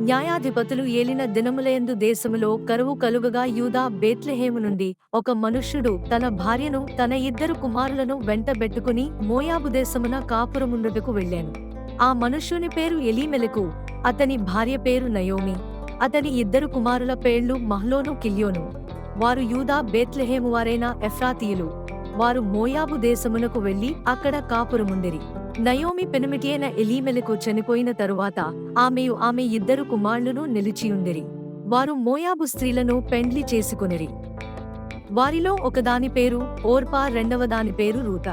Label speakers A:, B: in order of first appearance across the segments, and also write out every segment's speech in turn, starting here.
A: న్యాయాధిపతులు ఏలిన దినములయందు దేశములో కరువు కలుగగా యూదా బేత్లెహేము నుండి ఒక మనుష్యుడు తన భార్యను తన ఇద్దరు కుమారులను వెంటబెట్టుకుని మోయాబు దేశమున కాపురముండుటకు వెళ్ళాను. ఆ మనుష్యుని పేరు ఎలీమెలకు అతని భార్య పేరు నయోమి అతని ఇద్దరు కుమారుల పేర్లు మహ్లోను కిల్యోను. వారు యూదా బేత్లెహేము వారైన ఎఫ్రాతీయులు. వారు మోయాబు దేశమునకు వెళ్ళి అక్కడ కాపురముండిరి. నయోమి పెనుమిటియైన ఎలీమెలకు చనిపోయిన తరువాత ఆమెయు ఆమె ఇద్దరు కుమారులను నిలిచియుండిరి వారు మోయాబు స్త్రీలను పెండ్లి చేసుకునిరి. వారిలో ఒకదాని పేరు ఓర్పా రెండవ దాని పేరు రూత.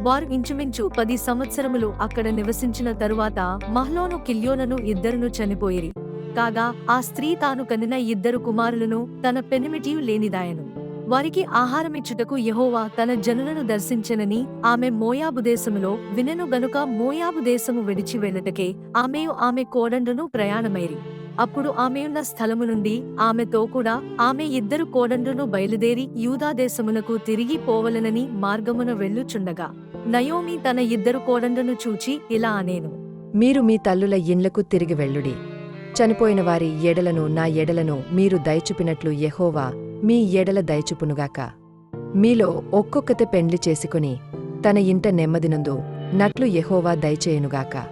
A: వారు ఇంచుమించు పది సంవత్సరములు అక్కడ నివసించిన తరువాత మహ్లోను కిల్యోనను ఇద్దరును చనిపోయిరి. కాగా ఆ స్త్రీ తాను కనిన ఇద్దరు కుమారులను తన పెనిమిటియు లేనిదాయను. వారికి ఆహారమిచ్చుటకు యహోవా తన జనులను దర్శించనని ఆమె మోయాబు దేశములో వినెను గనుక మోయాబు దేశము విడిచి వెళ్ళటకే ఆమెయు ఆమె కోడండును ప్రయాణమైరి. అప్పుడు ఆమెయున్న స్థలము నుండి ఆమెతో కూడా ఆమె ఇద్దరు కోడండును బయలుదేరి యూదాదేశమునకు తిరిగి పోవలనని మార్గమున వెళ్ళుచుండగా. నయోమి తన ఇద్దరు కోడండును చూచి ఇలా అనేను.
B: మీరు మీ తల్లుల ఇండ్లకు తిరిగి వెళ్ళుడి. చనిపోయిన వారి ఎడలను నా ఎడలను మీరు దయచుపినట్లు యహోవా మీ ఎడల దయచుపునుగాక. మీలో ఒక్కొక్కతే పెండ్లి చేసుకుని తన ఇంట నెమ్మదినందు నట్లు యెహోవా దయచేయునుగాక.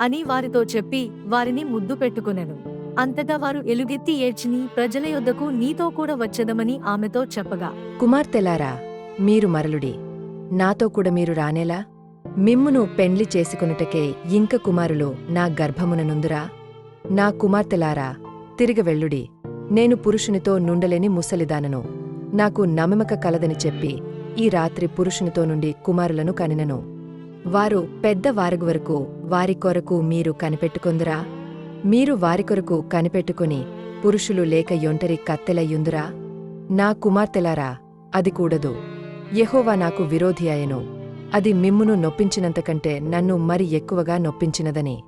A: అని వారితో చెప్పి వారిని ముద్దు పెట్టుకునెను. అంతటా వారు ఎలుగెత్తి ఏడ్చిని ప్రజల యొద్దకు నీతో కూడా వచ్చదమని ఆమెతో చెప్పగా.
B: కుమార్తెలారా మీరు మరలుడి. నాతో కూడా మీరు రానేలా? మిమ్మును పెండ్లి చేసుకొనుటకే ఇంక కుమారులు నా గర్భమున నుందురా? నా కుమార్తెలారా తిరిగి వెళ్ళుడి. నేను పురుషునితో నుండలేని ముసలిదానను. నాకు నమ్మక కలదని చెప్పి ఈ రాత్రి పురుషునితో నుండి కుమారులను కనినను. వారు పెద్ద వారగు వరకు వారి కొరకు మీరు కనిపెట్టుకుందురా? మీరు వారి కొరకు కనిపెట్టుకుని పురుషులు లేక యొంటరి కత్తెలయ్యుందురా? నా కుమార్తెలారా అది కూడదు. యహోవా నాకు విరోధి అయను. అది మిమ్మును నొప్పించినంతకంటే నన్ను మరి ఎక్కువగా నొప్పించినదని.